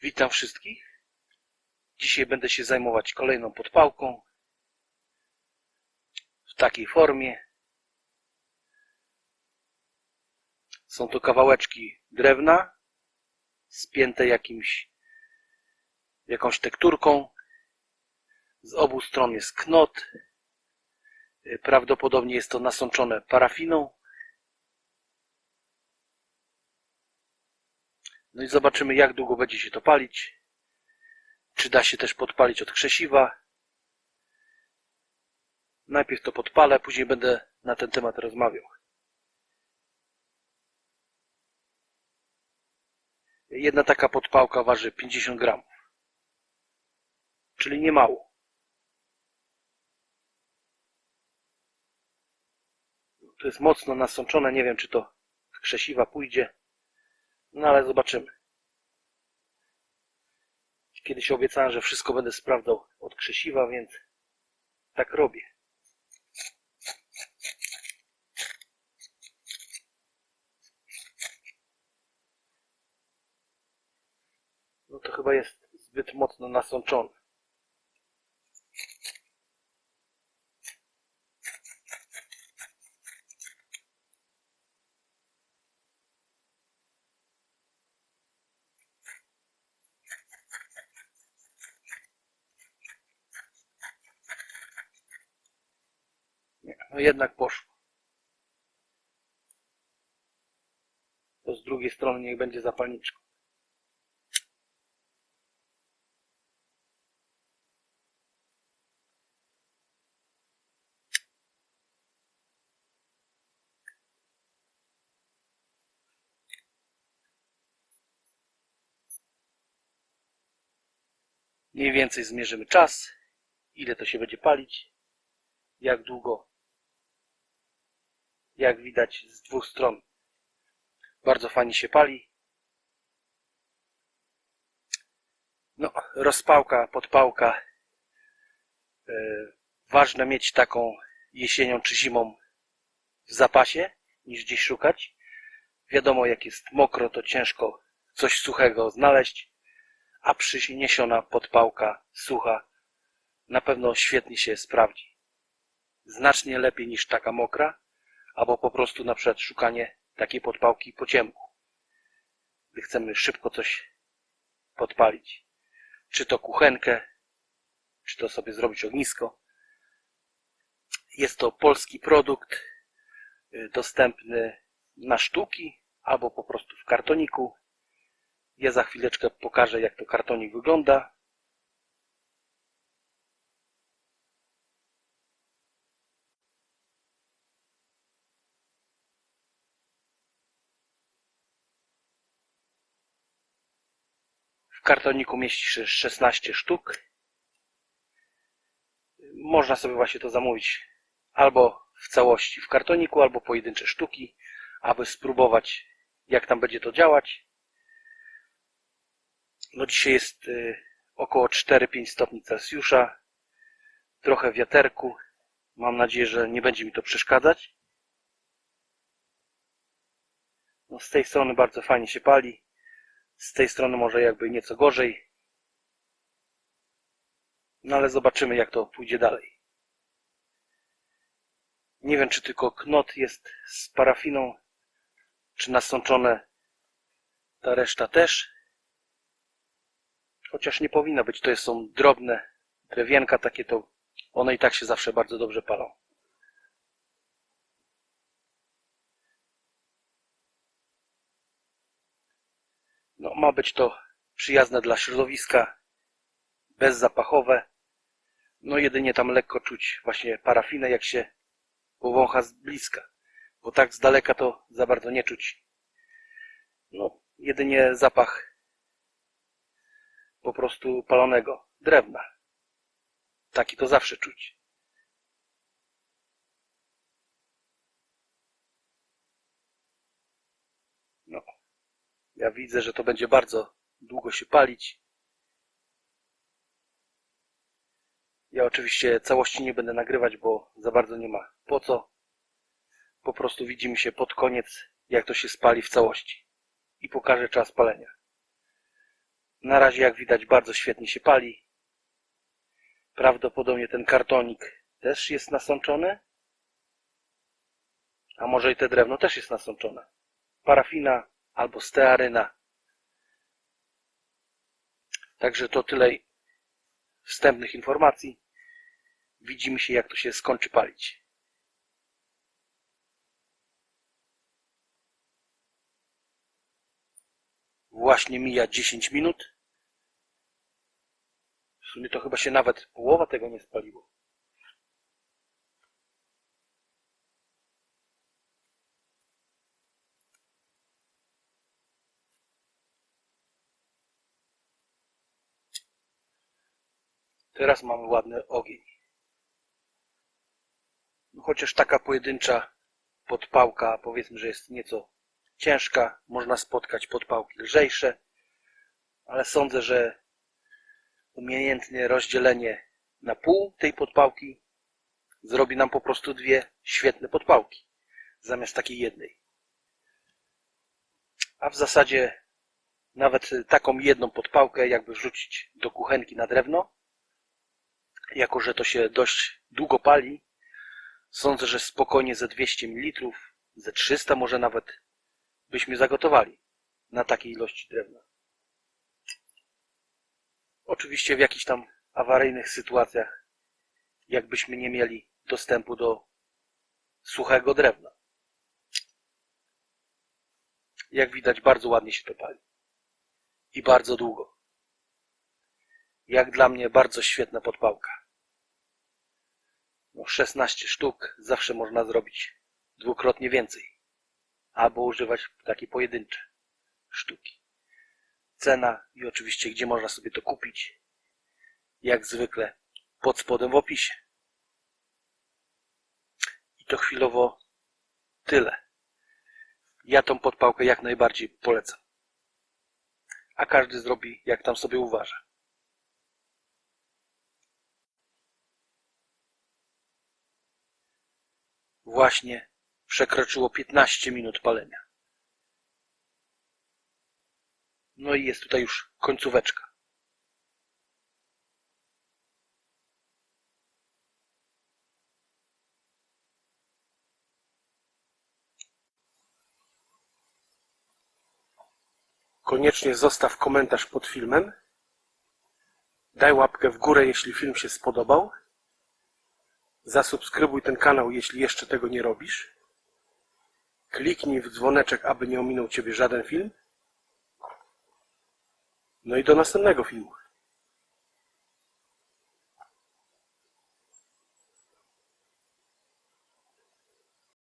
Witam wszystkich. Dzisiaj będę się zajmować kolejną podpałką w takiej formie. Są to kawałeczki drewna spięte jakimś jakąś tekturką. Z obu stron jest knot. Prawdopodobnie jest to nasączone parafiną. No i zobaczymy, jak długo będzie się to palić. Czy da się też podpalić od krzesiwa. Najpierw to podpalę, później będę na ten temat rozmawiał. Jedna taka podpałka waży 50 gramów. Czyli nie mało. To jest mocno nasączone, nie wiem czy to krzesiwa pójdzie. No ale zobaczymy. Kiedyś obiecałem, że wszystko będę sprawdzał od krzesiwa, więc tak robię. No to chyba jest zbyt mocno nasączone. Nie, no jednak poszło. To z drugiej strony niech będzie zapalniczką. Mniej więcej zmierzymy czas, ile to się będzie palić, jak długo. Jak widać z dwóch stron bardzo fajnie się pali. No, rozpałka, podpałka. E, ważne mieć taką jesienią czy zimą w zapasie, niż gdzieś szukać. Wiadomo, jak jest mokro, to ciężko coś suchego znaleźć, a przyniesiona podpałka sucha na pewno świetnie się sprawdzi. Znacznie lepiej niż taka mokra, albo po prostu na przykład szukanie takiej podpałki po ciemku. Gdy chcemy szybko coś podpalić. Czy to kuchenkę, czy to sobie zrobić ognisko. Jest to polski produkt, y, dostępny na sztuki, albo po prostu w kartoniku. Ja za chwileczkę pokażę, jak to kartonik wygląda. Kartoniku mieści się 16 sztuk. Można sobie właśnie to zamówić albo w całości w kartoniku, albo pojedyncze sztuki, aby spróbować, jak tam będzie to działać. No dzisiaj jest y, około 4-5 stopni Celsjusza. Trochę wiaterku. Mam nadzieję, że nie będzie mi to przeszkadzać. No z tej strony bardzo fajnie się pali. Z tej strony może jakby nieco gorzej. No ale zobaczymy jak to pójdzie dalej. Nie wiem czy tylko knot jest z parafiną, czy nasączone ta reszta też. Chociaż nie powinno być, to są drobne drewienka takie to one i tak się zawsze bardzo dobrze palą. No, ma być to przyjazne dla środowiska, bezzapachowe. No jedynie tam lekko czuć właśnie parafinę, jak się powącha z bliska. Bo tak z daleka to za bardzo nie czuć. No, jedynie zapach po prostu palonego drewna. Taki to zawsze czuć. No, ja widzę, że to będzie bardzo długo się palić. Ja oczywiście całości nie będę nagrywać, bo za bardzo nie ma po co. Po prostu widzimy się pod koniec, jak to się spali w całości. I pokażę czas palenia. Na razie jak widać bardzo świetnie się pali. Prawdopodobnie ten kartonik też jest nasączony. A może i te drewno też jest nasączone. Parafina albo stearyna. Także to tyle wstępnych informacji. Widzimy się jak to się skończy palić. Właśnie mija 10 minut. W sumie to chyba się nawet połowa tego nie spaliło. Teraz mamy ładny ogień. No chociaż taka pojedyncza podpałka, powiedzmy, że jest nieco ciężka, można spotkać podpałki lżejsze, ale sądzę, że umiejętne rozdzielenie na pół tej podpałki zrobi nam po prostu dwie świetne podpałki zamiast takiej jednej. A w zasadzie nawet taką jedną podpałkę jakby wrzucić do kuchenki na drewno, jako że to się dość długo pali, sądzę, że spokojnie ze 200 ml, ze 300 może nawet byśmy zagotowali na takiej ilości drewna. Oczywiście w jakichś tam awaryjnych sytuacjach, jakbyśmy nie mieli dostępu do suchego drewna. Jak widać, bardzo ładnie się to pali. I bardzo długo. Jak dla mnie bardzo świetna podpałka. No 16 sztuk zawsze można zrobić dwukrotnie więcej. Albo używać takie pojedyncze sztuki. Cena i oczywiście gdzie można sobie to kupić. Jak zwykle pod spodem w opisie. I to chwilowo tyle. Ja tą podpałkę jak najbardziej polecam. A każdy zrobi jak tam sobie uważa. Właśnie przekroczyło 15 minut palenia. No i jest tutaj już końcóweczka. Koniecznie zostaw komentarz pod filmem. Daj łapkę w górę, jeśli film się spodobał. Zasubskrybuj ten kanał, jeśli jeszcze tego nie robisz. Kliknij w dzwoneczek, aby nie ominął Ciebie żaden film. No i do następnego filmu.